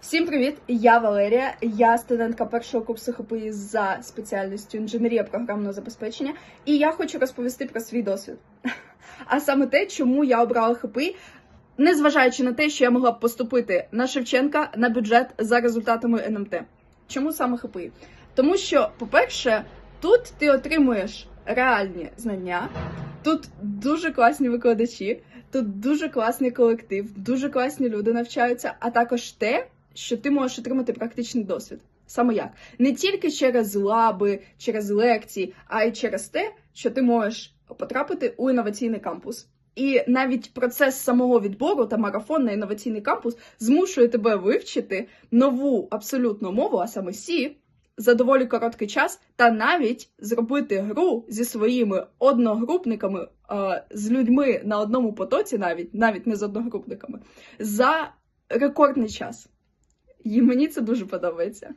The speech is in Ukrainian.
Всім привіт! Я Валерія. Я студентка першого курсу ХПІ за спеціальністю інженерія програмного забезпечення, і я хочу розповісти про свій досвід. А саме те, чому я обрала ХПІ, незважаючи на те, що я могла б поступити на Шевченка на бюджет за результатами НМТ. Чому саме ХПІ? Тому що, по-перше, тут ти отримуєш реальні знання, тут дуже класні викладачі, тут дуже класний колектив, дуже класні люди навчаються, а також те, що ти можеш отримати практичний досвід. Саме як? Не тільки через лаби, через лекції, а й через те, що ти можеш потрапити у інноваційний кампус. І навіть процес самого відбору та марафон на інноваційний кампус змушує тебе вивчити нову абсолютну мову, а саме Сі, за доволі короткий час, та навіть зробити гру зі своїми одногрупниками, з людьми на одному потоці, навіть навіть не з одногрупниками, за рекордний час. І мені це дуже подобається.